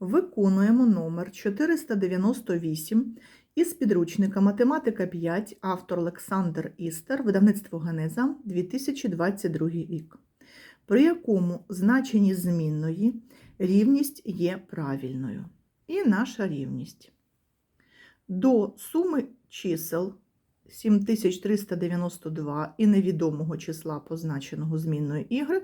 Виконуємо номер 498 із підручника Математика 5, автор Олександр Істер, видавництво Генеза, 2022 рік, при якому значенні змінної рівність є правильною. І наша рівність. До суми чисел 7392 і невідомого числа, позначеного змінною y,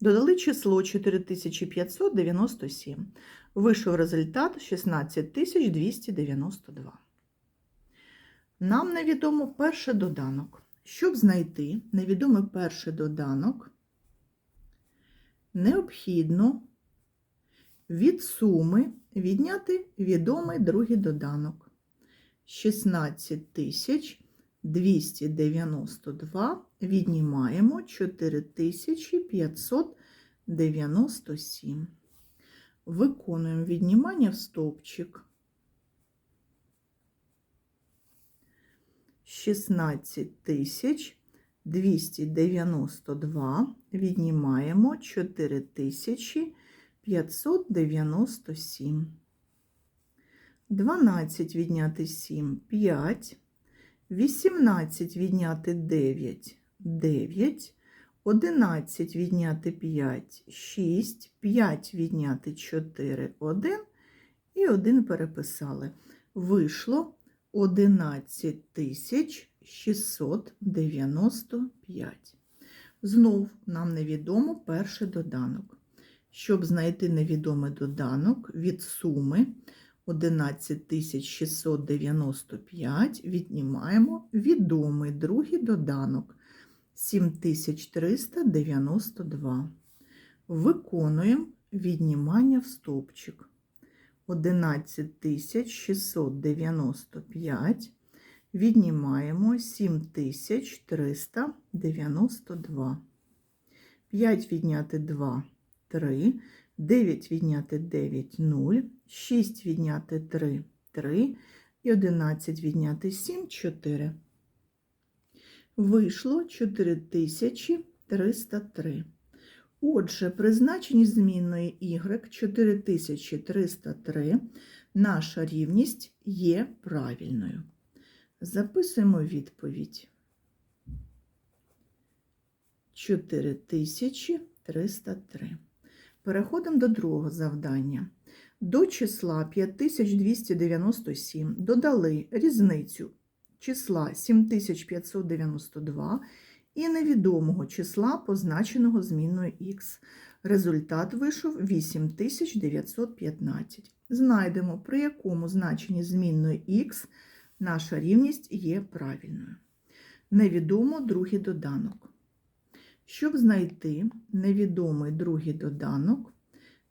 додали число 4597. Вийшов результат 16292. Нам невідомо перший доданок. Щоб знайти невідомий перший доданок, необхідно від суми відняти відомий другий доданок. 16292 віднімаємо 4597. Виконуємо віднімання в стовпчик. 16292 віднімаємо 4597. 12 відняти 7 5, 18 відняти 9 9, 11 відняти 5 6, 5 відняти 4 1 і 1 переписали. Вийшло 11695. Знов нам невідомо перший доданок. Щоб знайти невідомий доданок від суми 11695 віднімаємо відомий другий доданок 7392. Виконуємо віднімання в стовпчик. 11695 віднімаємо 7392. 5 відняти 2 3, 9 відняти 9 0, 6 відняти 3 3 і 11 відняти 7 4. Вийшло 4303. Отже, при значенні змінної y 4303 наша рівність є правильною. Записуємо відповідь. 4303. Переходимо до другого завдання. До числа 5297 додали різницю числа 7592 і невідомого числа, позначеного змінною х. Результат вийшов 8915. Знайдемо, при якому значенні змінної х наша рівність є правильною. Невідомо другий доданок. Щоб знайти невідомий другий доданок,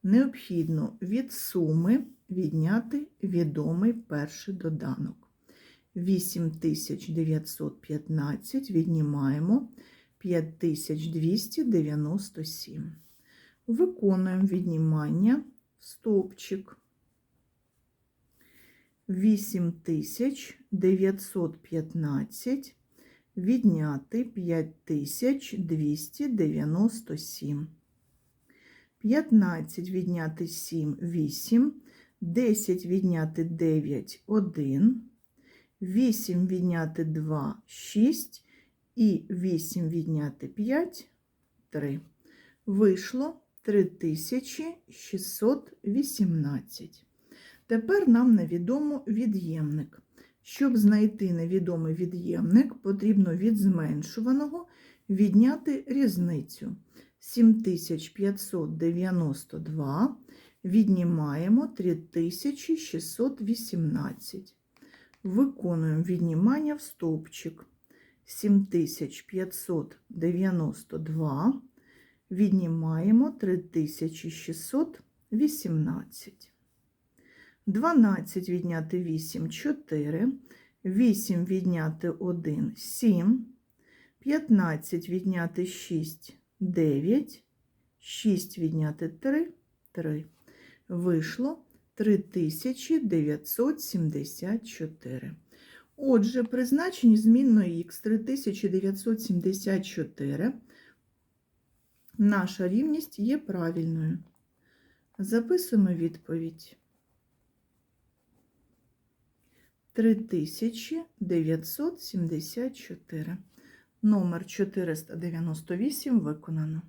необхідно від суми відняти відомий перший доданок. 8915 віднімаємо 5297. Виконуємо віднімання стовпчик. 8915 відняти 5297. 15 відняти 7 8, 10 відняти 9 1, 8 відняти 2 6 і 8 відняти 5 3. Вийшло 3618. Тепер нам невідомо від'ємник. Щоб знайти невідомий від'ємник, потрібно від зменшуваного відняти різницю. 7592 віднімаємо 3618. Виконуємо віднімання в стовпчик. 7592 віднімаємо 3618. 12 відняти 8 4, 8 відняти 1 7, 15 відняти 6 9, 6 відняти 3 3. Вийшло 3974. Отже, при значенні змінної х 3974 наша рівність є правильною. Записуємо відповідь. 3974. Номер 498 виконано.